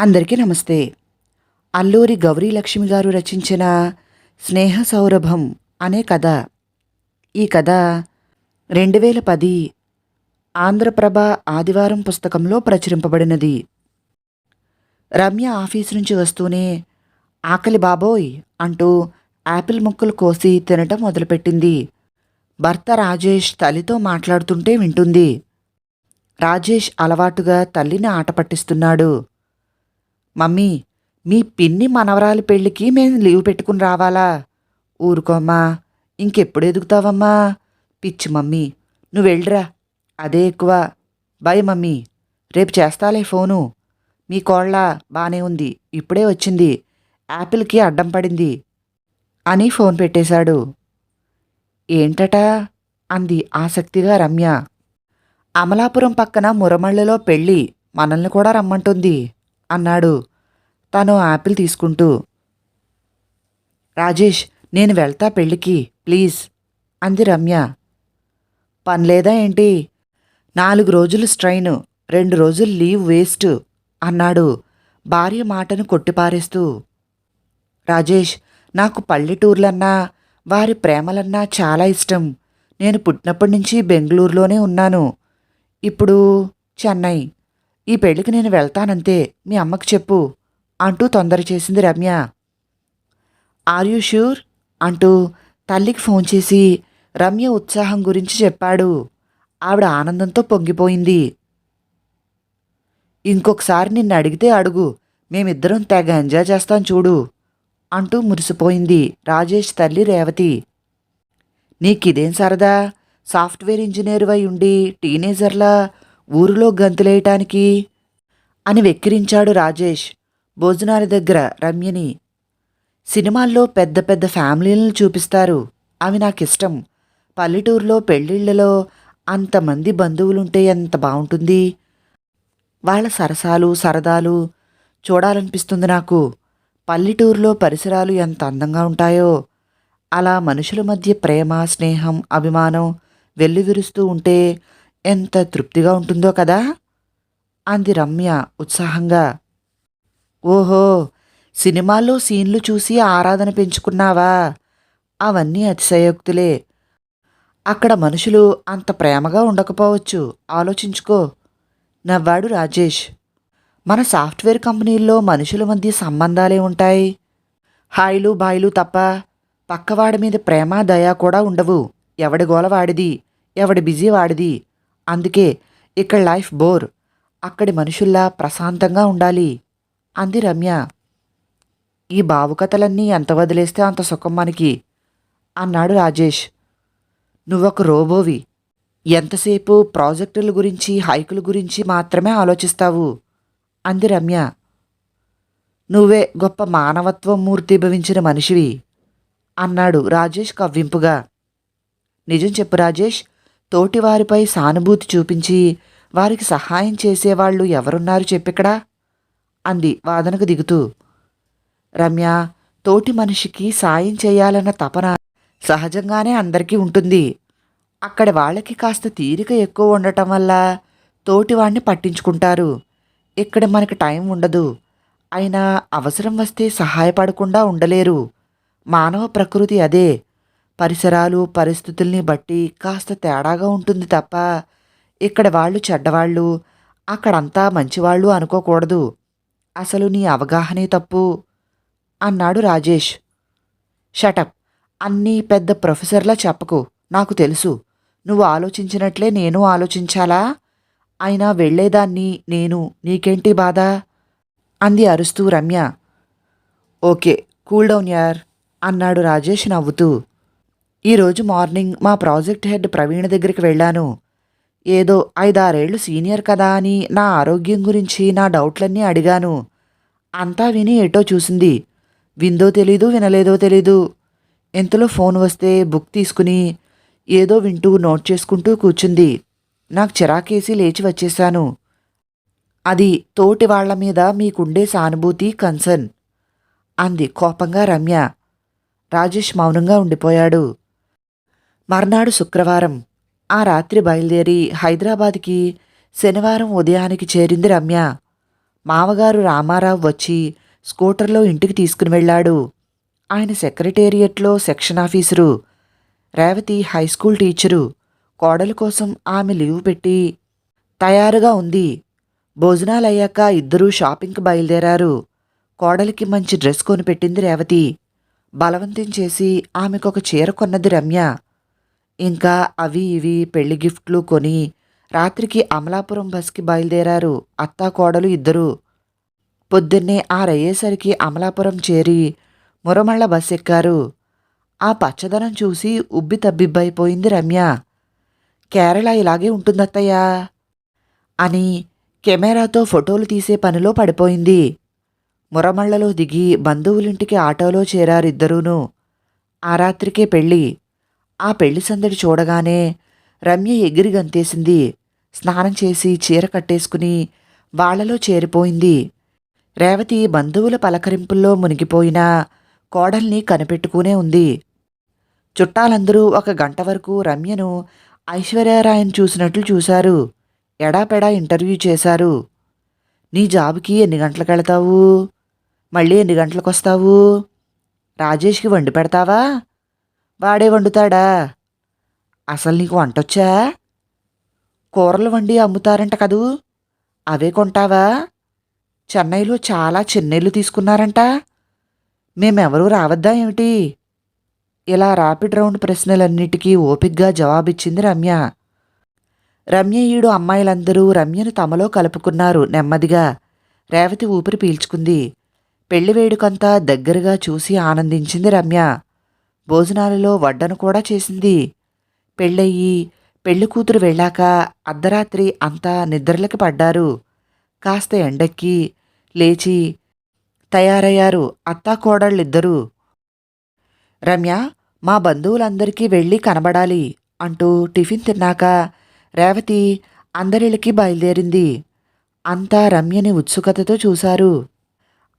అందరికీ నమస్తే. అల్లూరి గౌరీ లక్ష్మి గారు రచించిన స్నేహ సౌరభం అనే కథ. ఈ కథ రెండు వేల పది ఆంధ్రప్రభ ఆదివారం పుస్తకంలో ప్రచురింపబడినది. రమ్య ఆఫీసు నుంచి వస్తూనే ఆకలి బాబోయ్ అంటూ యాపిల్ ముక్కలు కోసి తినటం మొదలుపెట్టింది. భర్త రాజేష్ తల్లితో మాట్లాడుతుంటే వింటుంది. రాజేష్ అలవాటుగా తల్లిని ఆట పట్టిస్తున్నాడు. మమ్మీ మీ పిన్ని మనవరాలి పెళ్ళికి మేము లీవ్ పెట్టుకుని రావాలా? ఊరుకోమ్మా ఇంకెప్పుడు ఎదుగుతావమ్మా? పిచ్చి మమ్మీ నువ్వు వెళ్ళరా. అదే ఎక్కువ. Bye mummy. రేపు చేస్తాలే ఫోను. మీ కోళ్ళ బానే ఉంది. ఇప్పుడే వచ్చింది. యాపిల్కి అడ్డం పడింది అని ఫోన్ పెట్టేశాడు. ఏంటట? అంది ఆసక్తిగా రమ్య. అమలాపురం పక్కన మురమళ్ళలో పెళ్ళి. మనల్ని కూడా రమ్మంటుంది. అన్నాడు. తను యాపిల్ తీసుకుంటూ రాజేష్ నేను వెళ్తా పెళ్ళికి ప్లీజ్ అంది రమ్య. పనిలేదా ఏంటి? నాలుగు రోజులు స్ట్రైన్ రెండు రోజులు లీవ్ వేస్ట్ అన్నాడు భార్య మాటను కొట్టిపారేస్తూ. రాజేష్ నాకు పల్లెటూర్లన్నా వారి ప్రేమలన్నా చాలా ఇష్టం. నేను పుట్టినప్పటి నుంచి బెంగళూరులోనే ఉన్నాను. ఇప్పుడు చెన్నై ఈ పెళ్ళికి నేను వెళ్తానంతే మీ అమ్మకి చెప్పు అంటూ తొందర చేసింది రమ్య. ఆర్ యూ ష్యూర్ అంటూ తల్లికి ఫోన్ చేసి రమ్య ఉత్సాహం గురించి చెప్పాడు. ఆవిడ ఆనందంతో పొంగిపోయింది. ఇంకొకసారి నిన్ను అడిగితే అడుగు. మేమిద్దరం తెగ ఎంజాయ్ చేస్తాం చూడు అంటూ మురిసిపోయింది రాజేష్ తల్లి రేవతి. నీకిదేం సరదా? సాఫ్ట్వేర్ ఇంజనీర్ అయి ఉండి టీనేజర్లా? ఊరిలో గంతులేయటానికి? అని వెక్కిరించాడు రాజేష్ భోజనాల దగ్గర రమ్యని. సినిమాల్లో పెద్ద పెద్ద ఫ్యామిలీలను చూపిస్తారు. అవి నాకిష్టం. పల్లెటూరులో పెళ్ళిళ్ళలో అంతమంది బంధువులుంటే ఎంత బాగుంటుంది వాళ్ళ సరసాలు సరదాలు చూడాలనిపిస్తుంది నాకు. పల్లెటూరులో పరిసరాలు ఎంత అందంగా ఉంటాయో. అలా మనుషుల మధ్య ప్రేమ స్నేహం అభిమానం వెల్లువిరుస్తూ ఉంటే ఎంత తృప్తిగా ఉంటుందో కదా? అంది రమ్య ఉత్సాహంగా. ఓహో సినిమాల్లో సీన్లు చూసి ఆరాధన పెంచుకున్నావా? అవన్నీ అతిశయోక్తులే. అక్కడ మనుషులు అంత ప్రేమగా ఉండకపోవచ్చు. ఆలోచించుకో. నవ్వాడు రాజేష్. మన సాఫ్ట్వేర్ కంపెనీల్లో మనుషుల మధ్య సంబంధాలే ఉంటాయి. హాయిలు బాయిలు తప్ప పక్కవాడి మీద ప్రేమ దయ కూడా ఉండవు. ఎవడి గోల వాడిది? ఎవడి బిజీ వాడిది? అందుకే ఇక్కడ లైఫ్ బోర్. అక్కడి మనుషుల్లా ప్రశాంతంగా ఉండాలి. అంది రమ్య. ఈ భావుకథలన్నీ ఎంత వదిలేస్తే అంత సుఖం మనకి? అన్నాడు రాజేష్. నువ్వొక రోబోవి. ఎంతసేపు ప్రాజెక్టుల గురించి హైకుల గురించి మాత్రమే ఆలోచిస్తావు? అంది రమ్య. నువ్వే గొప్ప మానవత్వం మూర్తిభవించిన మనిషివి అన్నాడు రాజేష్ కవ్వింపుగా. నిజం చెప్పు రాజేష్ తోటివారిపై సానుభూతి చూపించి వారికి సహాయం చేసేవాళ్ళు ఎవరున్నారు చెప్పిక్కడా? అంది వాదనకు దిగుతూ. రమ్య తోటి మనిషికి సాయం చేయాలన్న తపన సహజంగానే అందరికీ ఉంటుంది. అక్కడి వాళ్ళకి కాస్త తీరిక ఎక్కువ ఉండటం వల్ల తోటివాణ్ణి పట్టించుకుంటారు. ఇక్కడ మనకి టైం ఉండదు. అయినా అవసరం వస్తే సహాయపడకుండా ఉండలేరు. మానవ ప్రకృతి అదే. పరిసరాలు పరిస్థితుల్ని బట్టి కాస్త తేడాగా ఉంటుంది తప్ప ఇక్కడ వాళ్ళు చెడ్డవాళ్ళు అక్కడంతా మంచివాళ్ళు అనుకోకూడదు. అసలు నీ అవగాహనే తప్పు అన్నాడు రాజేష్. షటప్ అన్నీ పెద్ద ప్రొఫెసర్లా చెప్పకు నాకు తెలుసు. నువ్వు ఆలోచించినట్లే నేను ఆలోచించాలా? అయినా వెళ్ళేదాన్ని నేను నీకేంటి బాధ? అంది అరుస్తూ రమ్య. ఓకే కూల్ డౌన్ యార్ అన్నాడు రాజేష్ నవ్వుతూ. ఈరోజు మార్నింగ్ మా ప్రాజెక్ట్ హెడ్ ప్రవీణ్ దగ్గరికి వెళ్ళాను. ఏదో ఐదారేళ్ళు సీనియర్ కదా అని నా ఆరోగ్యం గురించి నా డౌట్లన్నీ అడిగాను. అంతా విని ఎటో చూసింది. విందో తెలీదు వినలేదో తెలీదు. ఎంతలో ఫోన్ వస్తే బుక్ తీసుకుని ఏదో వింటూ నోట్ చేసుకుంటూ కూర్చుంది. నాకు చిరాకేసి లేచి వచ్చేశాను. అది తోటి వాళ్ళ మీద మీకుండే సానుభూతి కన్సర్న్. అంది కోపంగా రమ్య. రాజేష్ మౌనంగా ఉండిపోయాడు. మర్నాడు శుక్రవారం ఆ రాత్రి బయలుదేరి హైదరాబాద్కి శనివారం ఉదయానికి చేరింది రమ్య. మామగారు రామారావు వచ్చి స్కూటర్లో ఇంటికి తీసుకుని వెళ్ళాడు. ఆయన సెక్రటేరియట్లో section officer Revathi high school teacher. కోడలు కోసం ఆమె లీవ్ పెట్టి తయారుగా ఉంది. భోజనాలయ్యాక ఇద్దరూ షాపింగ్కి బయలుదేరారు. కోడలికి మంచి డ్రెస్ కొనిపెట్టింది రేవతి. బలవంతం చేసి ఆమెకొక చీర కొన్నది రమ్య. ఇంకా అవి ఇవి పెళ్ళి గిఫ్ట్లు కొని రాత్రికి అమలాపురం బస్కి బయలుదేరారు అత్తా కోడలు ఇద్దరు. పొద్దున్నే ఆరయ్యేసరికి అమలాపురం చేరి మురమళ్ళ బస్ ఎక్కారు. ఆ పచ్చదనం చూసి ఉబ్బి తబ్బిబ్బైపోయింది రమ్య. కేరళ ఇలాగే ఉంటుందత్తయ్యా అని కెమెరాతో ఫోటోలు తీసే పనిలో పడిపోయింది. మురమళ్ళలో దిగి బంధువులింటికి ఆటోలో చేరారిద్దరూను. ఆ రాత్రికే పెళ్ళి. ఆ పెళ్ళి సందడి చూడగానే రమ్య ఎగిరి గంతేసింది స్నానం చేసి చీర కట్టేసుకుని వాళ్ళలో చేరిపోయింది. రేవతి బంధువుల పలకరింపుల్లో మునిగిపోయినా కోడల్ని కనిపెట్టుకునే ఉంది. చుట్టాలందరూ ఒక గంట వరకు రమ్యను ఐశ్వర్యారాయన్ చూసినట్లు చూశారు. ఎడాపెడా ఇంటర్వ్యూ చేశారు. నీ జాబ్కి ఎన్ని గంటలకు వెళతావు? మళ్ళీ ఎన్ని గంటలకు వస్తావు? రాజేష్కి వండి పెడతావా? వాడే వండుతాడా? అసలు నీకు వంటొచ్చా? కూరలు వండి అమ్ముతారంట కదూ. అవే కొంటావా? చెన్నైలో చాలా చిన్నీళ్ళు తీసుకున్నారంట. మేమెవరూ రావద్దా ఏమిటి? ఇలా రాపిడ్ రౌండ్ ప్రశ్నలన్నిటికీ ఓపిగ్గా జవాబిచ్చింది రమ్య. రమ్య ఈడు అమ్మాయిలందరూ రమ్యను తమలో కలుపుకున్నారు నెమ్మదిగా. రేవతి ఊపిరి పీల్చుకుంది. పెళ్ళి వేడుకంతా దగ్గరగా చూసి ఆనందించింది రమ్య. భోజనాలలో వడ్డను కూడా చేసింది. పెళ్ళయ్యి పెళ్ళి కూతురు వెళ్ళాక అర్ధరాత్రి అంతా నిద్రలకి పడ్డారు. కాస్త ఎండెక్కి లేచి తయారయ్యారు అత్తాకోడళ్ళిద్దరూ రమ్య మా బంధువులందరికీ వెళ్ళి కనబడాలి అంటూ టిఫిన్ తిన్నాక రేవతి అందరిళ్ళకి బయలుదేరింది. అంతా రమ్యని ఉత్సుకతతో చూశారు.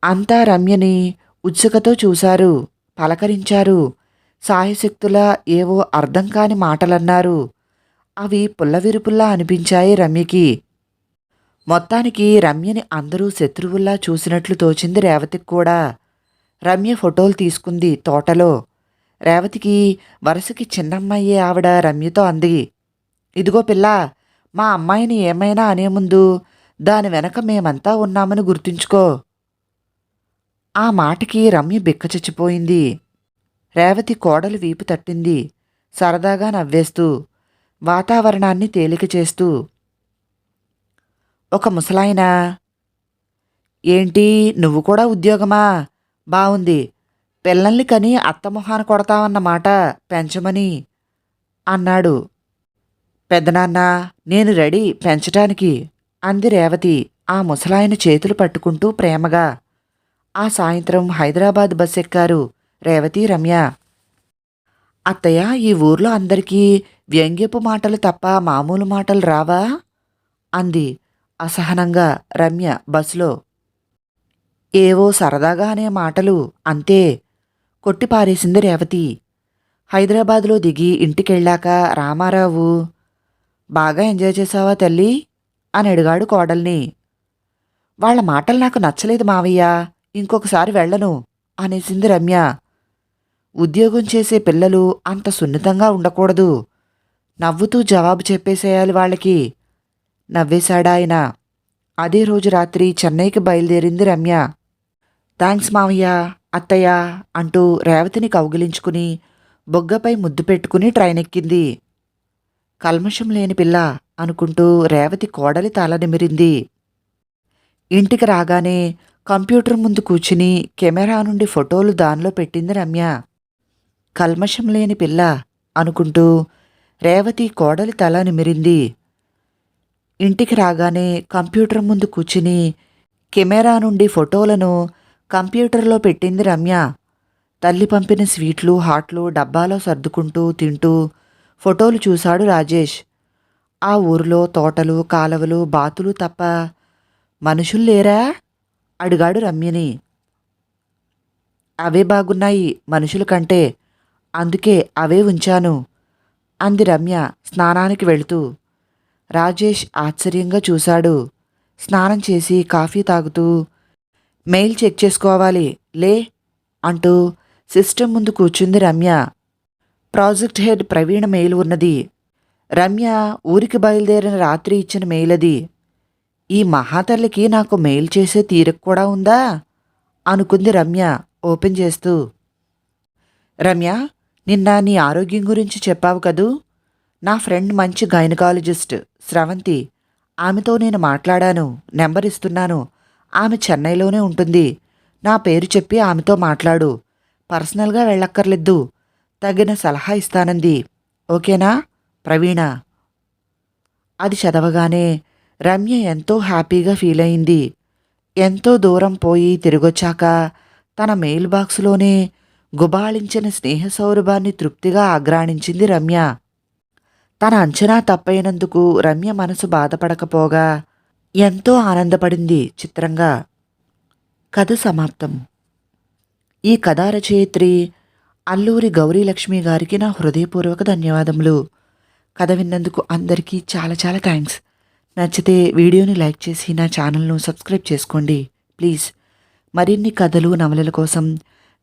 అంతా రమ్యని ఉత్సుకతో చూశారు. పలకరించారు. సాయశక్తులా ఏవో అర్థం కాని మాటలన్నారు. అవి పుల్లవిరుపుల్లా అనిపించాయి రమ్యకి. మొత్తానికి రమ్యని అందరూ శత్రువుల్లా చూసినట్లు తోచింది రేవతికి కూడా. రమ్య ఫోటోలు తీసుకుంది తోటలో. రేవతికి వరుసకి చిన్నమ్మాయే ఆవిడ రమ్యతో అంది. ఇదిగో పిల్ల మా అమ్మాయిని ఏమైనా అనే ముందు దాని వెనక మేమంతా ఉన్నామని గుర్తుంచుకో. ఆ మాటకి రమ్య బిక్కచచ్చిపోయింది రేవతి కోడలు వీపు తట్టింది. సరదాగా నవ్వేస్తూ వాతావరణాన్ని తేలిక చేస్తూ ఒక ముసలాయన? ఏంటి నువ్వు కూడా ఉద్యోగమా? బావుంది. పిల్లల్ని కని అత్తమొహాన కొడతావన్నమాట పెంచమని అన్నాడు. పెద్దనాన్న నేను రెడీ పెంచటానికి అంది రేవతి ఆ ముసలాయన చేతులు పట్టుకుంటూ ప్రేమగా. ఆ సాయంత్రం హైదరాబాద్ బస్ ఎక్కారు రేవతి రమ్య. అత్తయ్య ఈ ఊర్లో అందరికీ వ్యంగ్యపు మాటలు తప్ప మామూలు మాటలు రావా? అంది అసహనంగా రమ్య బస్సులో. ఏవో సరదాగా అనే మాటలు అంతే. కొట్టిపారేసింది రేవతి. హైదరాబాద్లో దిగి ఇంటికెళ్ళాక రామారావు బాగా ఎంజాయ్ చేసావా తల్లి? అని అడిగాడు కోడల్ని. వాళ్ళ మాటలు నాకు నచ్చలేదు మావయ్య ఇంకొకసారి వెళ్ళను అనేసింది రమ్య. ఉద్యోగం చేసే పిల్లలు అంత సున్నితంగా ఉండకూడదు. నవ్వుతూ జవాబు చెప్పేసేయాలి వాళ్ళకి. నవ్వేశాడాయన అదే రోజు రాత్రి చెన్నైకి బయలుదేరింది రమ్య. థ్యాంక్స్ మావయ్య అత్తయ్య అంటూ రేవతిని కౌగిలించుకుని బొగ్గపై ముద్దు పెట్టుకుని ట్రైన్ ఎక్కింది కల్మషం లేని పిల్ల అనుకుంటూ రేవతి కోడలి తల నిమిరింది. ఇంటికి రాగానే కంప్యూటర్ ముందు కూర్చుని కెమెరా నుండి ఫోటోలు దానిలో పెట్టింది రమ్య. కల్మషం లేని పిల్ల అనుకుంటూ రేవతి కోడలి తల నిమిరింది ఇంటికి రాగానే కంప్యూటర్ ముందు కూర్చుని కెమెరా నుండి ఫోటోలను కంప్యూటర్లో పెట్టింది రమ్య. తల్లి పంపిన స్వీట్లు హాట్లు డబ్బాలో సర్దుకుంటూ తింటూ ఫోటోలు చూశాడు రాజేష్. ఆ ఊరిలో తోటలు కాలవలు బాతులు తప్ప మనుషులు లేరా? అడిగాడు రమ్యని. అవే బాగున్నాయి మనుషుల కంటే అందుకే అవే ఉంచాను. అంది రమ్య స్నానానికి వెళుతూ. రాజేష్ ఆశ్చర్యంగా చూశాడు. స్నానం చేసి కాఫీ తాగుతూ మెయిల్ చెక్ చేసుకోవాలి లే అంటూ సిస్టమ్ ముందు కూర్చుంది రమ్య. ప్రాజెక్ట్ హెడ్ ప్రవీణ మెయిల్ ఉన్నది. రమ్య ఊరికి బయలుదేరిన రాత్రి ఇచ్చిన మెయిల్ అది. ఈ మహాతల్లికి నాకు మెయిల్ చేసే తీరిక కూడా ఉందా? అనుకుంది రమ్య ఓపెన్ చేస్తూ. రమ్య నిన్న నీ ఆరోగ్యం గురించి చెప్పావు కదూ? నా ఫ్రెండ్ మంచి గైనకాలజిస్ట్ స్రవంతి. ఆమెతో నేను మాట్లాడాను నెంబర్ ఇస్తున్నాను. ఆమె చెన్నైలోనే ఉంటుంది. నా పేరు చెప్పి ఆమెతో మాట్లాడు. పర్సనల్గా వెళ్ళక్కర్లేదు. తగిన సలహా ఇస్తానంది. ఓకేనా? ప్రవీణ. అది చదవగానే రమ్య ఎంతో హ్యాపీగా ఫీల్ అయింది. ఎంతో దూరం పోయి తిరిగొచ్చాక తన మెయిల్ బాక్స్లోనే గుబాళించిన స్నేహ సౌరభాన్ని తృప్తిగా ఆగ్రాణించింది రమ్య. తన అంచనా తప్పైనందుకు రమ్య మనసు బాధపడకపోగా ఎంతో ఆనందపడింది చిత్రంగా. కథ సమాప్తం. ఈ కథా రచయిత్రి అల్లూరి గౌరీలక్ష్మి గారికి నా హృదయపూర్వక ధన్యవాదములు. కథ విన్నందుకు అందరికీ చాలా చాలా థ్యాంక్స్. నచ్చితే వీడియోని లైక్ చేసి నా ఛానల్ను సబ్స్క్రైబ్ చేసుకోండి. ప్లీజ్. మరిన్ని కథలు నవలల కోసం